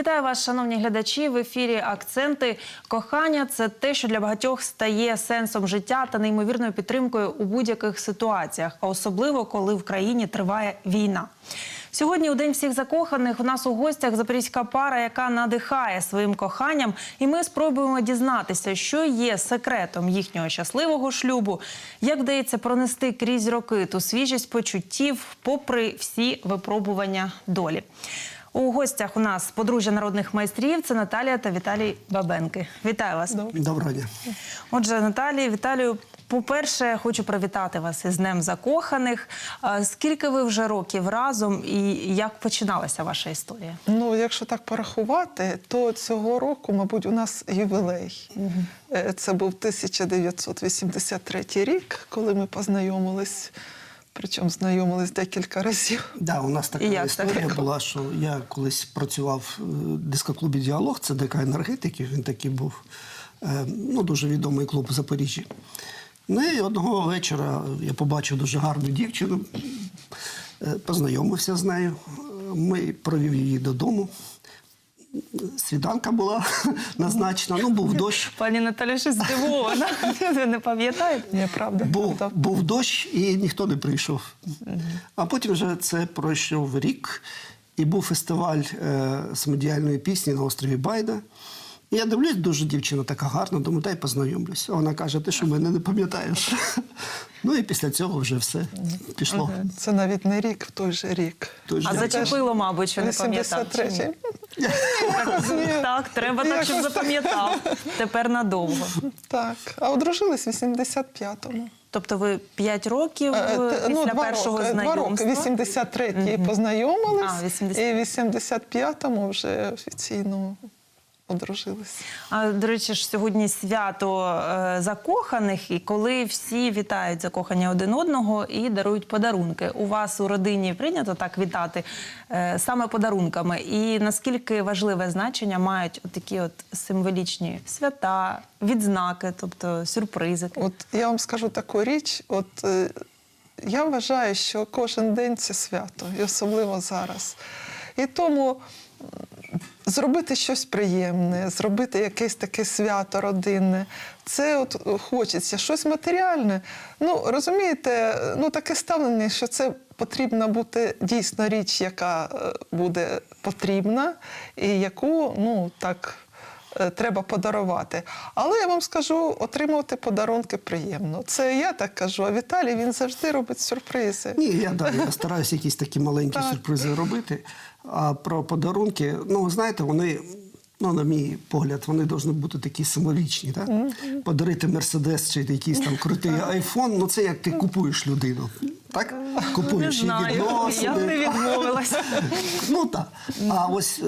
Вітаю вас, шановні глядачі. В ефірі акценти кохання це те, що для багатьох стає сенсом життя та неймовірною підтримкою у будь-яких ситуаціях, а особливо коли в країні триває війна. Сьогодні, у день всіх закоханих, у нас у гостях запорізька пара, яка надихає своїм коханням, і ми спробуємо дізнатися, що є секретом їхнього щасливого шлюбу, як вдається пронести крізь роки ту свіжість почуттів, попри всі випробування долі. У гостях у нас подружжя народних майстрів це Наталія та Віталій Бабенки. Вітаю вас. Доброго дня. Отже, Наталія, Віталію, по-перше, хочу привітати вас із Днем закоханих. Скільки ви вже років разом і як починалася ваша історія? Ну, якщо так порахувати, то цього року, мабуть, у нас ювілей. Е, Це був 1983 рік, коли ми познайомились. Причому знайомились декілька разів. Да, у нас така І як історія так? була, що я колись працював е, в дискоклубі Діалог, це ДК енергетики, він такий був е, ну, дуже відомий клуб в Запоріжжі. Ну і одного вечора я побачив дуже гарну дівчину, е, познайомився з нею. Ми провів її додому. Свіданка була назначена, ну був дощ. Пані Наталя щось здивована. Ви не пам'ятаєте? Ні, правда. Був, був дощ і ніхто не прийшов. А потім вже це пройшов рік, і був фестиваль е, самодіяльної пісні на острові Байда. Я дивлюсь, дуже дівчина така гарна, думаю, дай познайомлюсь. Вона каже: ти що мене не пам'ятаєш? Ну і після цього вже все пішло. Це навіть не рік, в той же рік. Тож А я- зачепило, мабуть, що не пам'ятав. чи ні? 83-й. Так, треба так, щоб запам'ятав. Тепер надовго. Так. А одружились в 85-му. Тобто ви 5 років Е, е, після два першого роки, Два роки. знайомства? 83-й познайомились, А, 80. і в 85-му вже офіційно одружились. А до речі, ж сьогодні свято е, закоханих, і коли всі вітають закохання один одного і дарують подарунки. У вас у родині прийнято так вітати е, саме подарунками. І наскільки важливе значення мають такі от символічні свята, відзнаки, тобто сюрпризи? От я вам скажу таку річ. От е, я вважаю, що кожен день це свято, і особливо зараз. І тому зробити щось приємне, зробити якесь таке свято родинне. Це от хочеться щось матеріальне. Ну розумієте, ну таке ставлення, що це потрібна бути дійсно річ, яка е, буде потрібна, і яку ну так е, треба подарувати. Але я вам скажу, отримувати подарунки приємно. Це я так кажу. А Віталій він завжди робить сюрпризи. Ні, я, да, я стараюся якісь такі маленькі сюрпризи робити. А про подарунки, ну знаєте, вони, ну, на мій погляд, вони повинні бути такі символічні. Так? Подарити мерседес чи якийсь там крутий айфон, ну це як ти купуєш людину. Так? Купуєш її знаю, я не відмовилася. Ну так. А ось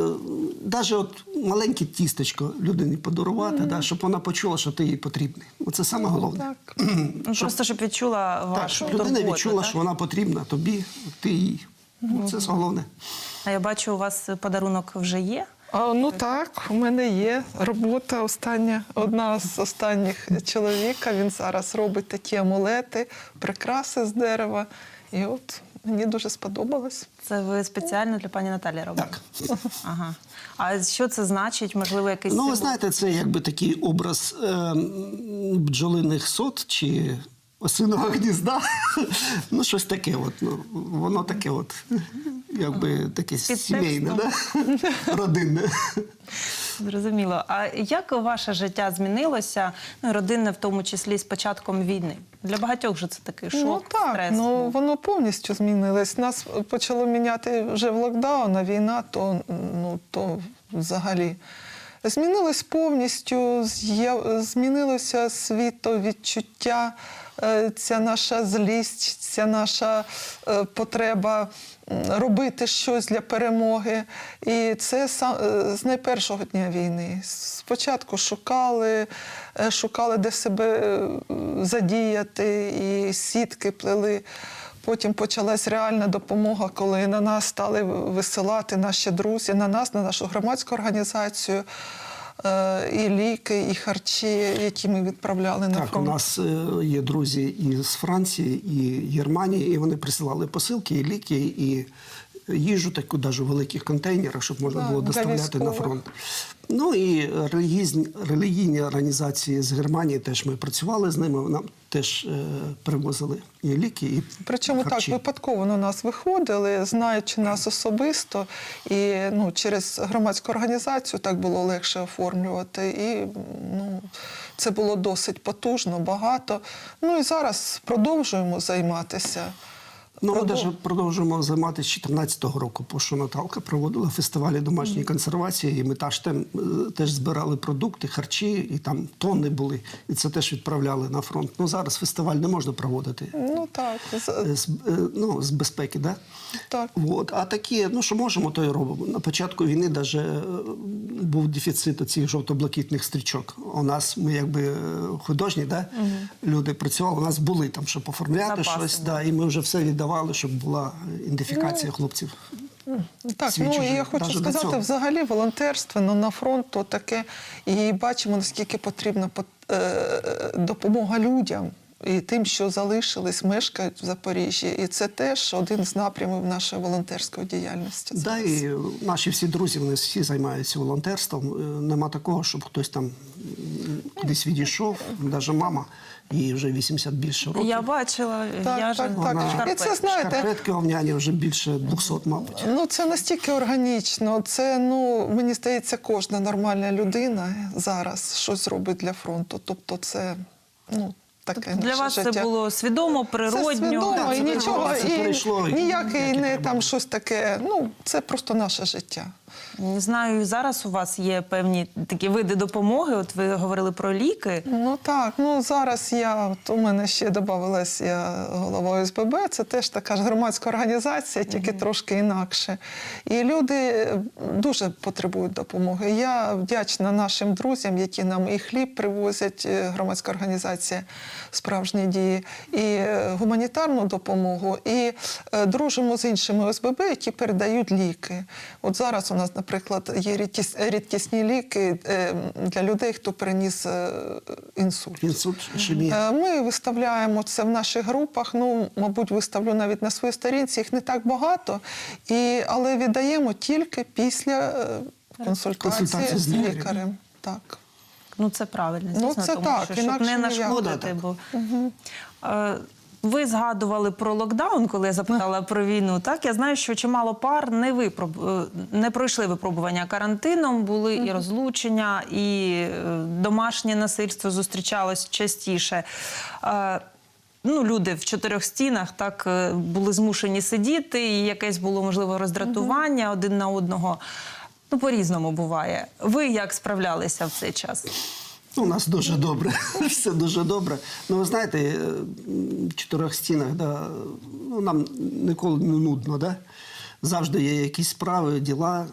навіть от маленьке тістечко людині подарувати, да, щоб вона почула, що ти їй потрібний. Оце саме головне. Так. Ну, Просто щоб відчула Так, вашу щоб людина відчула, так? що вона потрібна тобі, ти їй. Ну, Це головне. А я бачу, у вас подарунок вже є. А, ну так, у мене є робота остання, одна з останніх чоловіка. Він зараз робить такі амулети, прикраси з дерева. І от мені дуже сподобалось. Це ви спеціально для пані Наталі робили? Так. Ага. А що це значить? Можливо, якийсь Ну, ви знаєте, це якби такий образ е, бджолиних сот чи осиного гнізда. ну, щось таке. От, ну, воно таке, от, якби таке сімейне, да? родинне. Зрозуміло. А як ваше життя змінилося, ну, родинне в тому числі з початком війни? Для багатьох же це такий шок, ну так, стрес. ну воно повністю змінилось. Нас почало міняти вже в локдаун, а війна, то ну то взагалі. Змінилось повністю, змінилося світовідчуття, е, ця наша злість, ця наша е, потреба робити щось для перемоги. І це е, з найпершого дня війни. Спочатку шукали, е, шукали, де себе е, задіяти, і сітки плели. Потім почалась реальна допомога, коли на нас стали висилати наші друзі, на нас, на нашу громадську організацію, е, і ліки, і харчі, які ми відправляли на Так, у нас е, є друзі із Франції, і Германії, і вони присилали посилки, і ліки, і їжу, таку навіть у великих контейнерах, щоб можна було доставляти на фронт. Ну і релігійні, релігійні організації з Германії теж ми працювали з ними. Нам теж е, привозили і ліки, і Причому харчі. так випадково на нас виходили, знаючи нас особисто, і ну, через громадську організацію так було легше оформлювати. І ну, це було досить потужно, багато. Ну і зараз продовжуємо займатися. Ну, ми даже продовжуємо займатися з 2014 року, бо що Наталка проводила фестивалі домашньої консервації, і ми теж, е, теж збирали продукти, харчі, і там тонни були, і це теж відправляли на фронт. Ну, зараз фестиваль не можна проводити Ну так, з- е, е, ну, з безпеки, да? так. От. А такі, ну що можемо, то й робимо. На початку війни даже е, був дефіцит цих жовто-блакитних стрічок. У нас ми якби е, художні, да? люди працювали, у нас були там, щоб оформляти Запаси щось, да, і ми вже все віддавали, щоб була ідентифікація хлопців. Так, свідчить ну і я хочу даже сказати, взагалі волонтерство ну, на фронт то таке, і бачимо, наскільки потрібна пот- е, допомога людям. І тим, що залишились, мешкають в Запоріжжі, і це теж один з напрямів нашої волонтерської діяльності. Да, і наші всі друзі, вони всі займаються волонтерством. Е, Нема такого, щоб хтось там кудись відійшов. Навіть мама, їй вже 80 більше років. Я бачила, Так, я так, ж так. Вона- І це знаєте, Шкарпетки овняні вже більше 200, мабуть. Ну, це настільки органічно. Це, ну, мені здається, кожна нормальна людина зараз щось робить для фронту. Тобто, це ну, таке для вас життя. це було свідомо, природньо. Це свідомо, Да, і нічого, це і і ніякий не там щось таке. Ну, це просто наше життя. Не знаю, зараз у вас є певні такі види допомоги. От ви говорили про ліки. Ну так, ну зараз я от у мене ще додавалась я голова ОСББ, це теж така ж громадська організація, тільки трошки інакше. І люди дуже потребують допомоги. Я вдячна нашим друзям, які нам і хліб привозять, громадська організація справжні дії, і е, гуманітарну допомогу, і е, дружимо з іншими ОСББ, які передають ліки. От зараз у нас, наприклад, є рідкіс- рідкісні ліки е, для людей, хто переніс е, інсульт. Інсульт, ішемія. Е, Ми виставляємо це в наших групах. Ну, мабуть, виставлю навіть на своїй сторінці. Їх не так багато, і, але віддаємо тільки після е, консультації, Консультації з з лікарем. Так. Ну це правильно, Ну, це тому так, що щоб не нашкодити. Ну, Бо е, ви згадували про локдаун, коли я запитала про війну. Так я знаю, що чимало пар не випроб... е, не пройшли випробування карантином, були і розлучення, і е, домашнє насильство зустрічалось частіше. Е, Ну, люди в чотирьох стінах так були змушені сидіти, і якесь було можливо роздратування один на одного. Ну, по-різному буває. Ви як справлялися в цей час? Ну, у нас дуже добре, все дуже добре. Ну, ви знаєте, е, в чотирьох стінах, да, ну, нам ніколи не нудно, да? завжди є якісь справи, діла.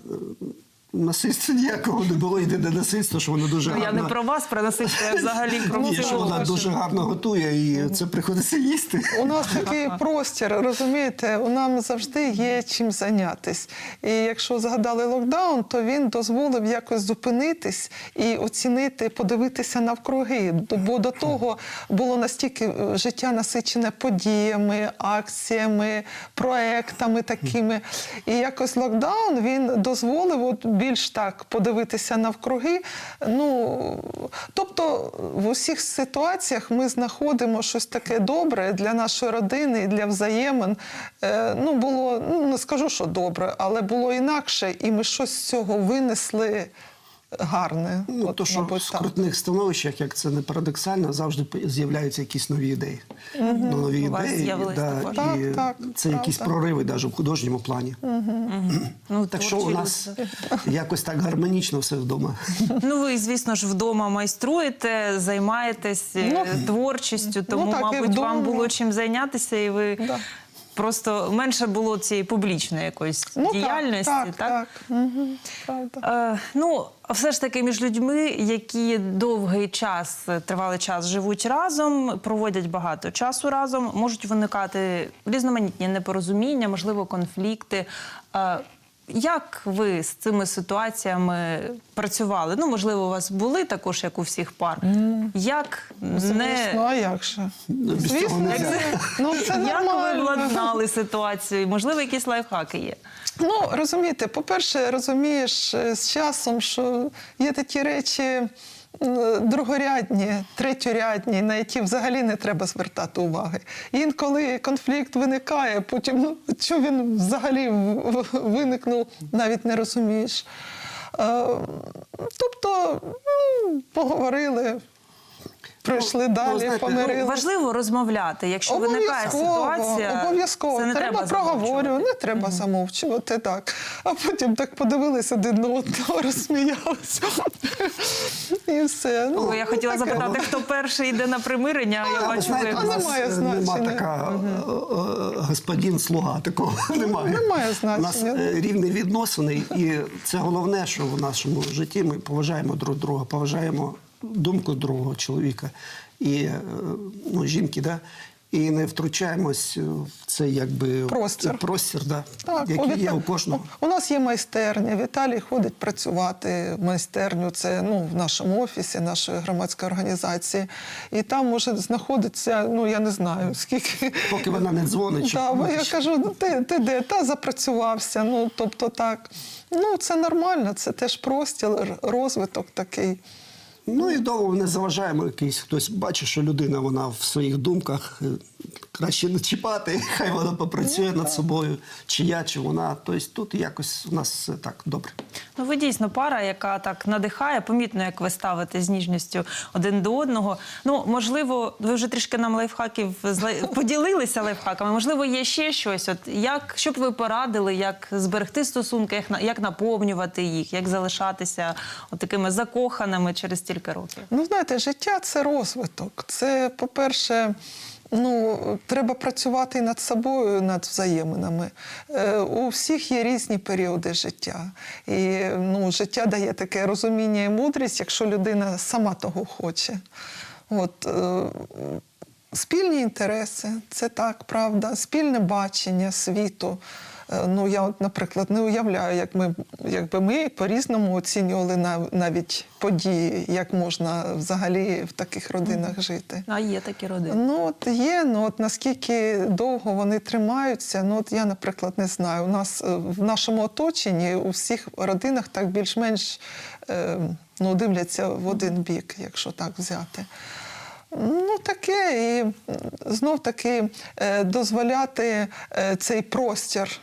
Насильства ніякого не було, єдине насильство, що воно дуже Ну, я не про вас, про насильство, я взагалі про Ні, що вона дуже гарно готує, і це приходиться їсти. У нас такий простір, розумієте, у нам завжди є чим зайнятись. І якщо згадали локдаун, то він дозволив якось зупинитись і оцінити, подивитися навкруги. Бо до того було настільки е, життя насичене подіями, акціями, проектами такими. І якось локдаун він дозволив от більш так подивитися навкруги. Ну, тобто в усіх ситуаціях ми знаходимо щось таке добре для нашої родини для взаємин. Е, ну, було, ну не скажу, що добре, але було інакше, і ми щось з цього винесли гарне. Ну, От, то, що мабуть, в так. скрутних становищах, як це не парадоксально, завжди з'являються якісь нові ідеї. Ну, нові У вас ідеї, з'явились також. і Так, так, це якісь прориви навіть в художньому плані. Ну, Так що у нас якось так гармонічно все вдома. Ну, ви, звісно ж, вдома майструєте, займаєтесь е, Ну, творчістю, тому, так, і мабуть, вдома. вам було чим зайнятися, і ви Да. Просто менше було цієї публічної якоїсь Ну, діяльності. Так, так, так. Угу, правда. Е, ну, все ж таки, між людьми, які довгий час, е, тривалий час живуть разом, проводять багато часу разом, можуть виникати різноманітні непорозуміння, можливо, конфлікти. Е, Як ви з цими ситуаціями працювали? Ну, можливо, у вас були також, як у всіх пар. Як Звісно, не а як же? Ну, Звісно, не це, ну, це як нормально. ви владнали ситуацію? Можливо, якісь лайфхаки є? Ну, розумієте, по-перше, розумієш е, з часом, що є такі речі другорядні, третьорядні, на які взагалі не треба звертати уваги. Інколи конфлікт виникає, потім ну, що він взагалі виникнув, навіть не розумієш. Е, Тобто, ну, поговорили, пройшли ну, далі, знаєте, ну, помирилися. Важливо розмовляти. Якщо виникає ситуація, обов'язково. не треба, треба проговорювати, не треба замовчувати так. А потім так подивилися один на одного, розсміялися. І все. Ну, О, я хотіла таке. запитати, хто перший йде на примирення. а Я бачу, знаєте, у нас немає е, нема така е, е, господин слуга, такого немає. Немає У нас е, рівні відносини, і це головне, що в нашому житті ми поважаємо друг друга, поважаємо думку другого чоловіка і е, ну, жінки, да? і не втручаємось в це якби Простір. простір да, Так, який є у кожного. У нас є майстерня. Віталій ходить працювати в майстерню. Це ну, в нашому офісі, нашої громадської організації. І там може знаходитися, ну я не знаю, скільки. Поки вона не дзвонить. чи Да, бо я кажу, ну ти, ти де? Та запрацювався. Ну, тобто так. Ну, це нормально, це теж простір, розвиток такий. Ну і довго не заважаємо якийсь. Хтось бачить, що людина вона в своїх думках е, краще не чіпати, хай вона попрацює над собою, чи я, чи вона. Тобто тут якось у нас все так добре. Ну, ви дійсно пара, яка так надихає, помітно, як ви ставите з ніжністю один до одного. Ну, можливо, ви вже трішки нам лайфхаків поділилися лайфхаками. Можливо, є ще щось. От як що б ви порадили, як зберегти стосунки, як як наповнювати їх, як залишатися от такими закоханими через стільки років? Ну, знаєте, життя це розвиток. Це, по-перше, ну, треба працювати над собою, над взаєминами. Е, у всіх є різні періоди життя. І ну, життя дає таке розуміння і мудрість, якщо людина сама того хоче. От, е, Спільні інтереси, це так, правда, спільне бачення світу. Е, Ну, я, от, наприклад, не уявляю, як ми, якби ми по-різному оцінювали нав- навіть події, як можна взагалі в таких родинах жити. А є такі родини. Ну, от є, ну от наскільки довго вони тримаються, ну от я, наприклад, не знаю. У нас е, в нашому оточенні у всіх родинах так більш-менш е, ну, дивляться в один бік, якщо так взяти. Ну, таке, і знов таки дозволяти цей простір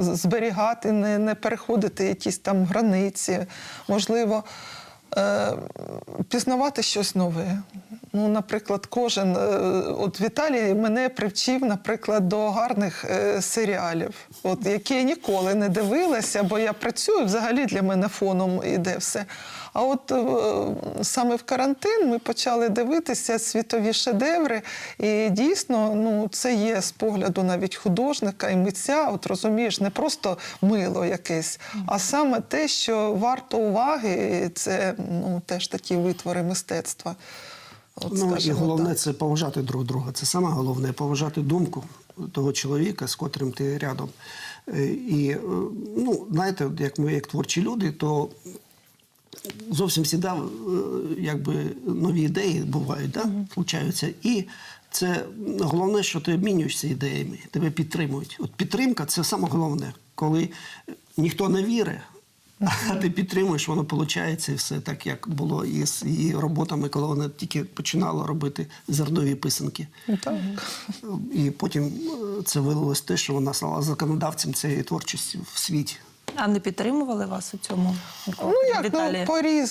зберігати, не, не переходити якісь там границі, можливо, е, пізнавати щось нове. Ну, наприклад, кожен, е, от Віталій мене привчив, наприклад, до гарних е, серіалів, от, які я ніколи не дивилася, бо я працюю, взагалі для мене фоном іде все. А от е, саме в карантин ми почали дивитися світові шедеври, і дійсно ну, це є з погляду навіть художника і митця. От розумієш, не просто мило якесь, а саме те, що варто уваги, це ну, теж такі витвори мистецтва. От, Ну і головне так. це поважати друг друга. Це саме головне поважати думку того чоловіка, з котрим ти рядом. Е, І е, ну, знаєте, як ми як творчі люди, то зовсім завжди якби нові ідеї бувають, да? случаються. І це головне, що ти обмінюєшся ідеями, тебе підтримують. От підтримка це саме головне, коли ніхто не вірить. А ти підтримуєш, воно виходить і все так, як було і з її роботами, коли вона тільки починала робити зернові писанки. Так. І потім е, це вилилось те, що вона стала законодавцем цієї творчості в світі. А не підтримували вас у цьому? Ну як ну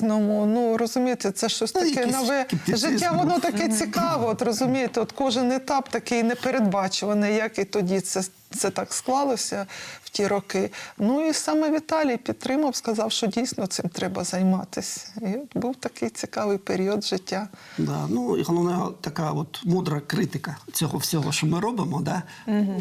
ну, Ну розумієте, це щось Ну, таке нове життя. Воно таке цікаво. От розумієте, от кожен етап такий непередбачуваний, як і тоді це. Це так склалося в ті роки. Ну і саме Віталій підтримав, сказав, що дійсно цим треба займатися. І от був такий цікавий період життя. Да. Ну і головне, така от мудра критика цього всього, що ми робимо. Да?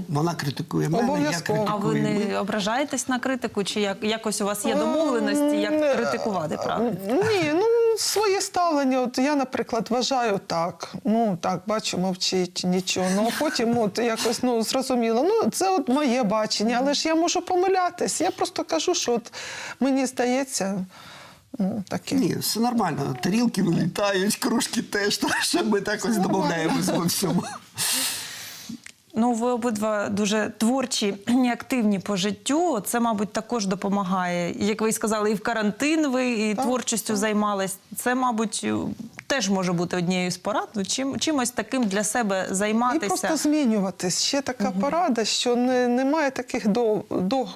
Вона критикує мене, я Обов'язково. А ви не ми. ображаєтесь на критику? Чи як якось у вас є домовленості, як критикувати правильно? Ні, ну своє ставлення. От я, наприклад, вважаю так. Ну так, бачу, мовчить нічого. Ну а потім от якось ну зрозуміло. Ну це от моє бачення, але ж я можу помилятись. Я просто кажу, що от мені здається, ну таке. Ні, все нормально. Тарілки вилітають, кружки теж, так що ми так ось домовляємось во всьому. Ну, ви обидва дуже творчі і активні по життю. Це, мабуть, також допомагає. Як ви і сказали, і в карантин ви і творчістю займались. Це, мабуть, теж може бути однією з порад. Ну, Чим, чимось таким для себе І займатися. просто змінюватись. Ще така порада, що не, немає таких до, до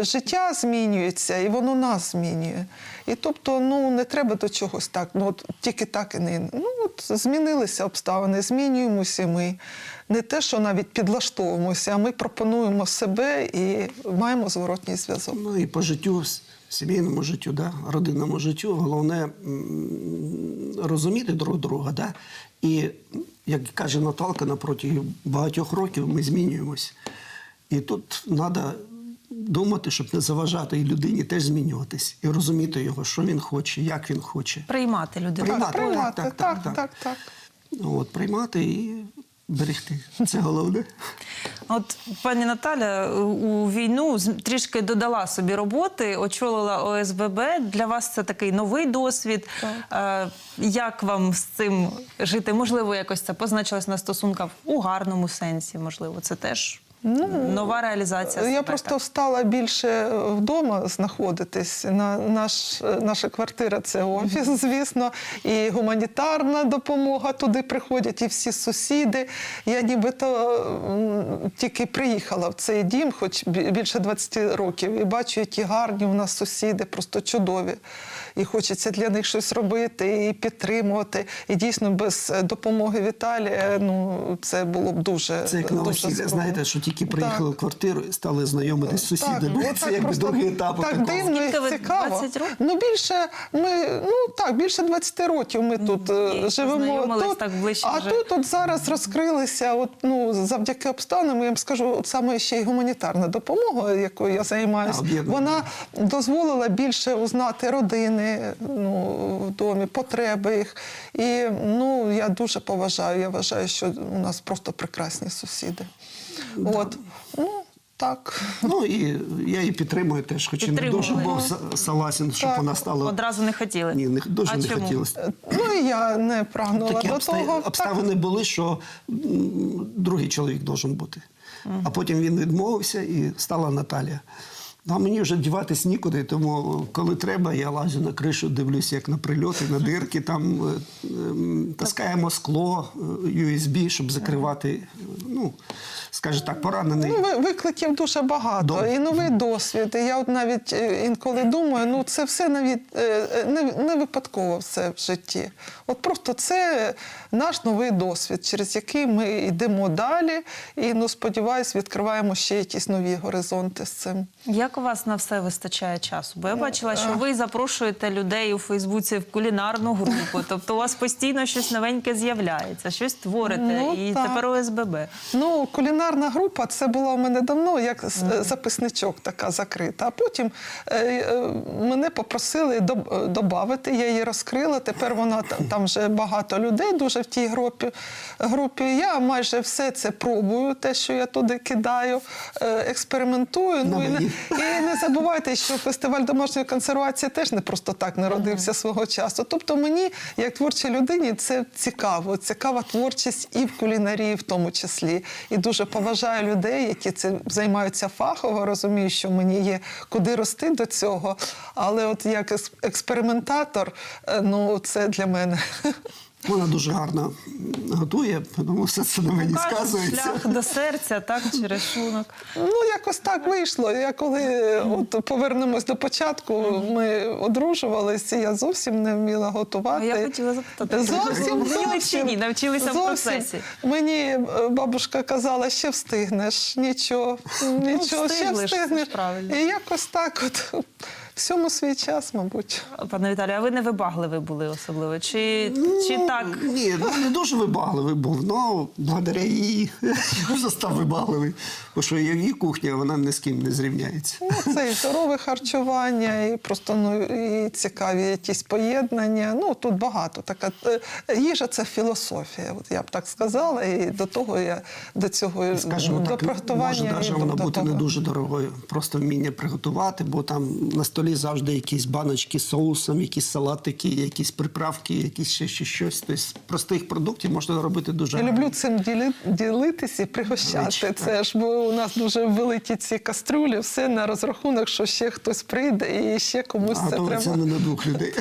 життя змінюється, і воно нас змінює. І тобто, ну не треба до чогось так. Ну от тільки так і не ну от змінилися обставини, змінюємося ми. Не те, що навіть підлаштовуємося, а ми пропонуємо себе і маємо зворотній зв'язок. Ну і по життю, сімейному життю, да, родинному життю, головне розуміти друг друга. Да? І, як каже Наталка, на багатьох років ми змінюємось. І тут треба думати, щоб не заважати і людині теж змінюватись, і розуміти його, що він хоче, як він хоче. Приймати людину. Приймати. Так, приймати, Так, так, так, так, так, так. От, приймати і берегти. Це головне. От пані Наталя у війну з- трішки додала собі роботи, очолила ОСББ. Для вас це такий новий досвід. Так. Як вам з цим жити? Можливо, якось це позначилось на стосунках у гарному сенсі. Можливо, це теж нова реалізація. Ну, Я себе, просто так? стала більше вдома знаходитись. На наш наша квартира це офіс, звісно, і гуманітарна допомога туди приходять, і всі сусіди. Я нібито тільки приїхала в цей дім, хоч більше 20 років, і бачу, які гарні у нас сусіди, просто чудові. І хочеться для них щось робити і підтримувати. І дійсно без е, допомоги Віталія, ну це було б дуже Це як на дуже весілля, знаєте, що тільки приїхали Так. в квартиру і стали знайомитись з сусідами. Так, це якби другий етап. Так такого. дивно і цікаво. 20 років? Ну більше ми ну так більше 20 років ми тут е, і живемо. Тут, так ближче а вже. тут от зараз розкрилися. От ну завдяки обставинам, я вам скажу, от саме ще й гуманітарна допомога, якою я займаюся, вона дозволила більше узнати родини ну, в домі, потреби їх. І ну я дуже поважаю. Я вважаю, що у нас просто прекрасні сусіди. От ну так. Ну і я її підтримую теж, хоч і не дуже був согласен, щоб Так. вона стала. Одразу не хотіли. Ні, не, дуже А не чому? хотілося. Ну і я не прагнула Такі до обста- того. обставини були, що другий чоловік должен бути. А потім він відмовився і стала Наталія. Ну, а мені вже діватись нікуди, тому коли треба, я лазю на кришу, дивлюся, як на прильоти, на дирки, там е, ем, таскаємо скло, е, USB, щоб закривати, е, ну, скажімо так, поранений. Ну, викликів дуже багато, Добре. і новий досвід. І я от навіть е, інколи думаю, ну це все навіть е, е, не, не випадково все в житті. От просто це наш новий досвід, через який ми йдемо далі, і ну сподіваюсь, відкриваємо ще якісь нові горизонти з цим. Як у вас на все вистачає часу? Бо я Ну, бачила, що ви запрошуєте людей у Фейсбуці в кулінарну групу. Тобто у вас постійно щось новеньке з'являється, щось творите, Ну, і так. тепер ОСББ. Ну, кулінарна група це була у мене давно як з- записничок така закрита. А потім е, е, мене попросили додати, я її розкрила. Тепер вона там вже багато людей дуже в тій групі. групі. Я майже все це пробую, те, що я туди кидаю, е, експериментую. Ну, і, мені. І не забувайте, що фестиваль домашньої консервації теж не просто так народився свого часу. Тобто мені, як творчій людині, це цікаво. Цікава творчість і в кулінарії, в тому числі. І дуже поважаю людей, які цим займаються фахово. Розумію, що мені є куди рости до цього. Але от як експериментатор, е, ну це для мене. Вона дуже гарно готує, тому все це на мені Кажуть, сказується. шлях до серця, так, через шлунок. Ну, якось так вийшло. Я коли от повернемось до початку, ми одружувалися, я зовсім не вміла готувати. А я хотіла запитати, Зовсім, вміли чи ні? Навчилися в Зовсім. процесі? Мені е, бабушка казала, ще встигнеш, нічого, нічого, ще встигли ж, це ж встигнеш. правильно. І якось так от Всьому свій час, мабуть. Пане Віталію, а ви не вибагливі були особливо? Чи, чи Ну, так? Ні, ну не дуже вибагливий був, але благодаря їй я вже став вибагливий. Бо що її кухня, вона ні з ким не зрівняється. Ну, це і здорове харчування, і просто ну, і цікаві якісь поєднання. Ну, тут багато. Така, е, їжа це філософія, от я б так сказала. І до того я до цього Скажімо до так, приготування. може навіть вона бути не дуже дорогою. Просто вміння приготувати, бо там на столі завжди якісь баночки з соусом, якісь салатики, якісь приправки, якісь ще, ще щось. Тобто з простих продуктів можна робити дуже Я гарно. люблю цим ділі, ділитись і пригощати. Речі, Це ж бо у нас дуже великі ці каструлі, все на розрахунок, що ще хтось прийде і ще комусь А це треба. не на двох людей.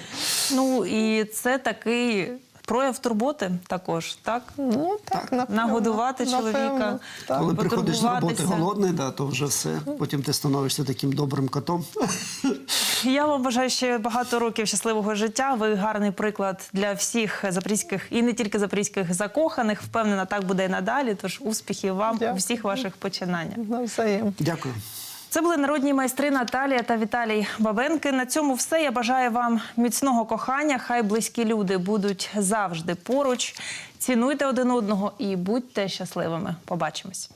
Ну і це такий прояв турботи також, так? Ну так, напевно, Нагодувати чоловіка. так. Коли приходиш з роботи голодний, да, то вже все. Потім ти становишся таким добрим котом. Я вам бажаю ще багато років щасливого життя. Ви гарний приклад для всіх запорізьких і не тільки запорізьких закоханих. Впевнена, так буде і надалі. Тож успіхів вам у всіх ваших починаннях. Навзаєм. Дякую. Це були народні майстри Наталія та Віталій Бабенки. На цьому все. Я бажаю вам міцного кохання. Хай близькі люди будуть завжди поруч. Цінуйте один одного і будьте щасливими. Побачимось.